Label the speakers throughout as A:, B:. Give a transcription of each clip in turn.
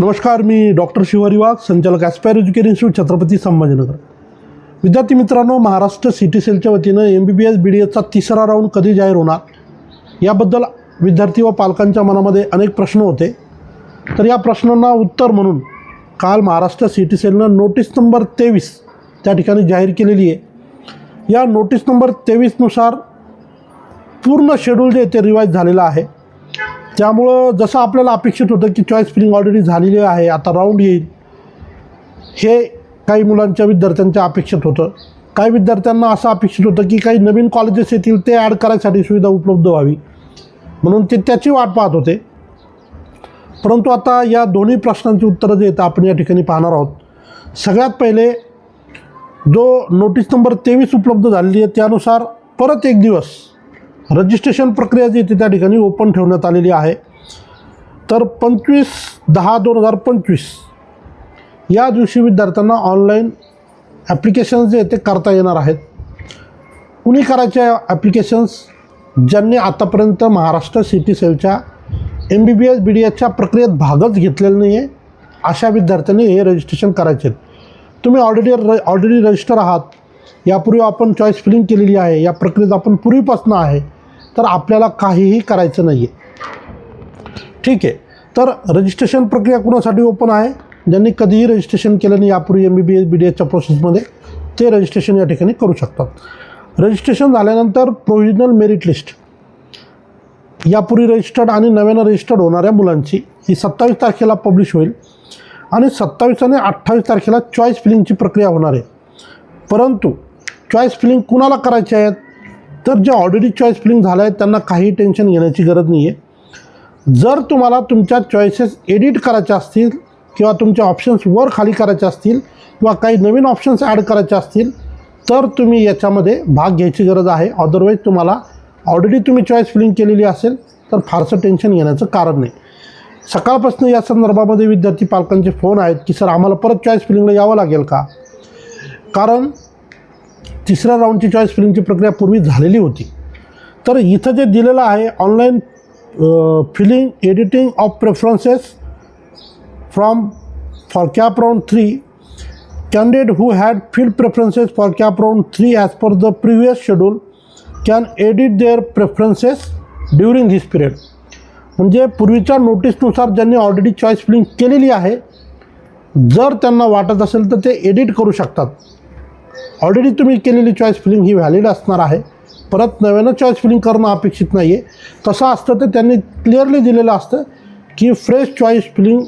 A: नमस्कार मी डॉक्टर शिवारी वाघ संचालक aspire education institute Chhatrapati Sambhajinagar. विद्यार्थी मित्रांनो महाराष्ट्र सिटी सेलच्या वतीनं M B B S B D एसचा तिसरा राऊंड कधी जाहीर होणार? याबद्दल विद्यार्थी व पालकांच्या मनामध्ये अनेक प्रश्न होते. तर या प्रश्नांना उत्तर म्हणून काल महाराष्ट्र सिटी सेलनं नोटीस नंबर तेवीस त्या ठिकाणी जाहीर केलेली आहे. या नोटीस नंबर तेवीसनुसार पूर्ण शेड्यूल जे ते रिवाईज झालेलं आहे. त्यामुळं जसं आपल्याला अपेक्षित होतं की चॉईस फिलिंग ऑलरेडी झालेली आहे आता राऊंड येईल. हे काही मुलांच्या विद्यार्थ्यांच्या अपेक्षित होतं. काही विद्यार्थ्यांना असं अपेक्षित होतं की काही नवीन कॉलेजेस येतील ते ॲड करायसाठी सुविधा उपलब्ध व्हावी. म्हणून ते त्याची वाट पाहत होते. परंतु आता या दोन्ही प्रश्नांची उत्तरं जे आहेत आपण या ठिकाणी पाहणार आहोत. सगळ्यात पहिले जो नोटीस नंबर तेवीस उपलब्ध झालेली आहे त्यानुसार परत एक दिवस रजिस्ट्रेशन प्रक्रिया जी ती त्या ठिकाणी ओपन ठेवण्यात आलेली आहे. तर पंचवीस दहा दोन हजार पंचवीस या दिवशी विद्यार्थ्यांना ऑनलाईन ॲप्लिकेशन्स जे ते करता येणार आहेत. कुणी करायचे ॲप्लिकेशन्स ज्यांनी आतापर्यंत महाराष्ट्र सिटी सेलच्या M B B S B D एसच्या प्रक्रियेत भागच घेतलेला नाही आहे अशा विद्यार्थ्यांनी हे रजिस्ट्रेशन करायचे आहेत तुम्ही ऑलरेडी र ऑलरेडी रजिस्टर आहात. यापूर्वी आपण चॉईस फिलिंग केलेली आहे. या प्रक्रियेत आपण पूर्वीपासून आहे. तर आपल्याला काहीही करायचं नाही आहे ठीक आहे. तर रजिस्ट्रेशन प्रक्रिया कुणासाठी ओपन आहे? ज्यांनी कधीही रजिस्ट्रेशन केलं नाही यापूर्वी M B B S B D एसच्या प्रोसेसमध्ये ते रजिस्ट्रेशन या ठिकाणी करू शकतात. रजिस्ट्रेशन झाल्यानंतर प्रोव्हिजनल मेरिट लिस्ट यापूर्वी रजिस्टर्ड आणि नव्यानं रजिस्टर्ड होणाऱ्या मुलांची ही सत्तावीस तारखेला पब्लिश होईल. आणि सत्तावीस आणि अठ्ठावीस तारखेला चॉईस फिलिंगची प्रक्रिया होणार आहे. परंतु चॉईस फिलिंग कुणाला करायचे आहेत? तर जे ऑलरेडी चॉईस फिलिंग झालं आहे त्यांना काही टेन्शन घेण्याची गरज नाही आहे जर तुम्हाला तुमच्या चॉईसेस एडिट करायच्या असतील किंवा तुमचे ऑप्शन्स वर खाली करायचे असतील किंवा काही नवीन ऑप्शन्स ॲड करायचे असतील तर तुम्ही याच्यामध्ये भाग घ्यायची गरज आहे. अदरवाईज तुम्हाला ऑलरेडी तुम्ही चॉईस फिलिंग केलेली असेल तर फारसं टेन्शन घेण्याचं कारण नाही. सकाळपासून या संदर्भामध्ये विद्यार्थी पालकांचे फोन आहेत की सर आम्हाला परत चॉईस फिलिंगला यावं लागेल का? कारण तिसऱ्या राऊंडची चॉईस फिलिंगची प्रक्रिया पूर्वी झालेली होती. तर इथं जे दिलेलं आहे online filling editing of preferences from for CAP round three candidate who had filled preferences for CAP round three as per the previous schedule can edit their preferences during this period म्हणजे पूर्वीच्या नोटीसनुसार ज्यांनी already choice feeling केलेली आहे जर त्यांना वाटत असेल तर ते एडिट करू शकतात. ऑलरेडी तुम्ही केलेली चॉईस फिलिंग ही व्हॅलिड असणार आहे. परत नव्यानं चॉईस फिलिंग करणं अपेक्षित नाही आहे कसं असतं तर त्यांनी क्लिअरली दिलेलं असतं की fresh choice filling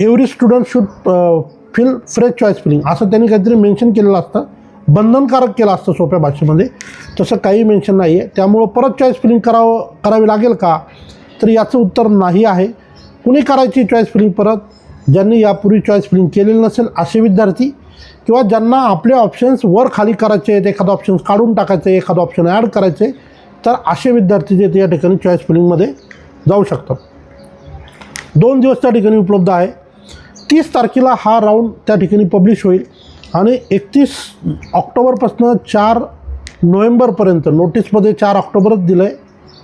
A: every student should fill fresh choice filling असं त्यांनी काहीतरी मेन्शन केलेलं असतं. बंधनकारक केलं असतं सोप्या भाषेमध्ये. तसं काही मेन्शन नाही आहे त्यामुळं परत चॉईस फिलिंग करावं करावी लागेल का? तर याचं उत्तर नाही आहे. कुणी करायची चॉईस फिलिंग परत? ज्यांनी यापूर्वी चॉईस फिलिंग केलेलं नसेल असे विद्यार्थी किंवा ज्यांना आपले ऑप्शन्स वर खाली करायचे आहेत एखादं ऑप्शन्स काढून टाकायचे एखादं ऑप्शन ॲड करायचे तर असे विद्यार्थी जे ते या ठिकाणी चॉईस फिलिंगमध्ये जाऊ शकतात. दोन दिवस त्या ठिकाणी उपलब्ध आहे. तीस तारखेला हा राऊंड त्या ठिकाणी पब्लिश होईल आणि एकतीस ऑक्टोबरपासून चार नोव्हेंबरपर्यंत नोटीसमध्ये चार ऑक्टोबरच दिलं आहे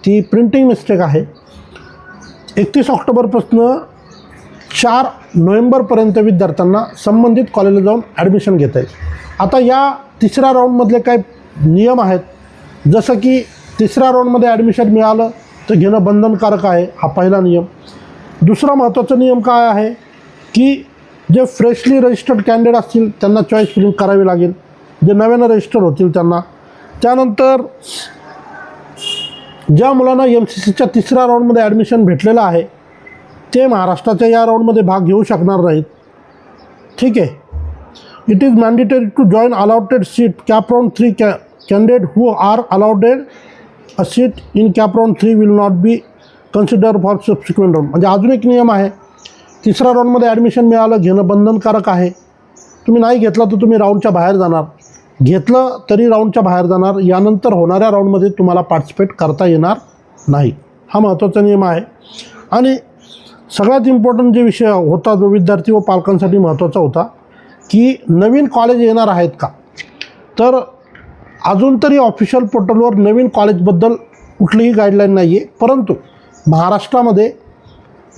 A: ती प्रिंटिंग मिस्टेक आहे. एकतीस ऑक्टोबरपासून चार नोव्हेंबरपर्यंत विद्यार्थ्यांना संबंधित कॉलेजला जाऊन ॲडमिशन घेता येईल. आता या तिसऱ्या राऊंडमधले काही नियम आहेत? जसं की तिसऱ्या राऊंडमध्ये ॲडमिशन मिळालं तर घेणं बंधनकारक आहे हा पहिला नियम. दुसरा महत्त्वाचा नियम काय आहे? की जे फ्रेशली रजिस्टर्ड कॅन्डिडेट असतील त्यांना चॉईस फिलिंग करावी लागेल. जे नव्यानं रजिस्टर होतील त्यांना. त्यानंतर ज्या मुलांना एम सी सीच्या तिसऱ्या राऊंडमध्ये ॲडमिशन भेटलेलं आहे ते महाराष्ट्राच्या या राऊंडमध्ये भाग घेऊ शकणार नाहीत. ठीक आहे. It is mandatory to join allotted seat CAP round three ca candidate who are allotted a seat in CAP round three will not be consider for subsequent round म्हणजे अजून एक नियम आहे. तिसऱ्या राऊंडमध्ये ॲडमिशन मिळालं घेणं बंधनकारक आहे. तुम्ही नाही घेतलं तर तुम्ही राऊंडच्या बाहेर जाणार. घेतलं तरी राऊंडच्या बाहेर जाणार. यानंतर होणाऱ्या राऊंडमध्ये तुम्हाला पार्टिसिपेट करता येणार नाही. हा महत्त्वाचा नियम आहे. आणि सगळ्यात इम्पॉर्टंट जे विषय होता जो विद्यार्थी व पालकांसाठी महत्त्वाचा होता की नवीन कॉलेज येणार आहेत का? तर अजून तरी ऑफिशियल पोर्टलवर नवीन कॉलेजबद्दल कुठलीही गाईडलाईन नाही आहे परंतु महाराष्ट्रामध्ये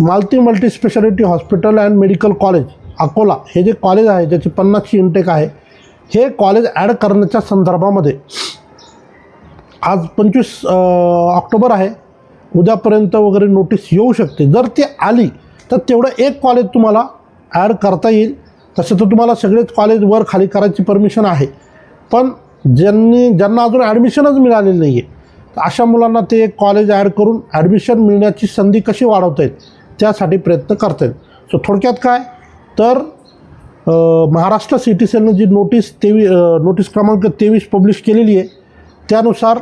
A: Malti multi speciality hospital and medical college Akola हे जे कॉलेज आहे ज्याची पन्नासची इंटेक आहे हे कॉलेज ॲड करण्याच्या संदर्भामध्ये आज पंचवीस ऑक्टोबर आहे. उद्यापर्यंत वगैरे नोटीस येऊ शकते. जर ती आली तर तेवढं एक कॉलेज तुम्हाला ॲड करता येईल. तसं तर तुम्हाला सगळेच कॉलेज वर खाली करायची परमिशन आहे. पण ज्यांनी ज्यांना अजून ॲडमिशनच मिळालेली नाही आहे अशा मुलांना ते एक कॉलेज ॲड करून ॲडमिशन मिळण्याची संधी कशी वाढवता येईल त्यासाठी प्रयत्न करता येईल. सो थोडक्यात काय? तर महाराष्ट्र सिटी सेलनं जी नोटीस तेवी नोटीस क्रमांक तेवीस पब्लिश केलेली आहे त्यानुसार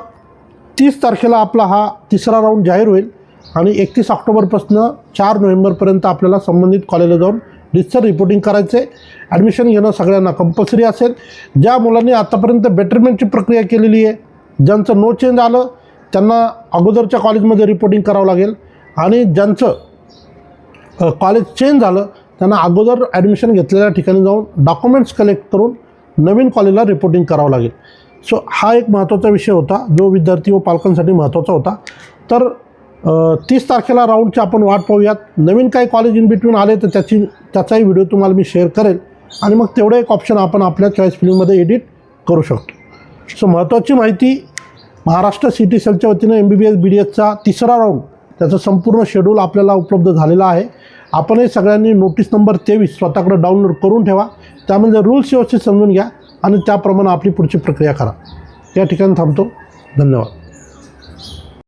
A: तीस तारखेला आपला हा तिसरा राऊंड जाहीर होईल आणि एकतीस ऑक्टोबरपासून चार नोव्हेंबरपर्यंत आपल्याला संबंधित कॉलेजला जाऊन रिसर रिपोर्टिंग करायचं आहे ॲडमिशन घेणं सगळ्यांना कंपल्सरी असेल. ज्या मुलांनी आतापर्यंत बेटरमेंटची प्रक्रिया केलेली आहे ज्यांचं नो चेंज आलं त्यांना अगोदरच्या कॉलेजमध्ये रिपोर्टिंग करावं लागेल. आणि ज्यांचं कॉलेज चेंज झालं त्यांना अगोदर ॲडमिशन घेतलेल्या ठिकाणी जाऊन डॉक्युमेंट्स कलेक्ट करून नवीन कॉलेजला रिपोर्टिंग करावं लागेल. सो हा एक महत्त्वाचा विषय होता जो विद्यार्थी व पालकांसाठी महत्त्वाचा होता. तर तीस तारखेला राऊंडची आपण वाट पाहूयात. नवीन काही कॉलेज इन बिटवीन आले तर त्याची त्याचाही व्हिडिओ तुम्हाला मी शेअर करेल. आणि मग तेवढं एक ऑप्शन आपण आपल्या चॉईस फिल्ममध्ये एडिट करू शकतो. सो महत्त्वाची माहिती महाराष्ट्र सिटी सेलच्या वतीनं M B B S B D एसचा तिसरा राऊंड त्याचं संपूर्ण शेड्यूल आपल्याला उपलब्ध झालेला आहे. आपणही सगळ्यांनी नोटीस नंबर तेवीस स्वतःकडे डाउनलोड करून ठेवा. त्यामध्ये रूल्स व्यवस्थित समजून घ्या. आणि त्याप्रमाणे आपली पुढची प्रक्रिया करा. या ठिकाणी थांबतो. धन्यवाद.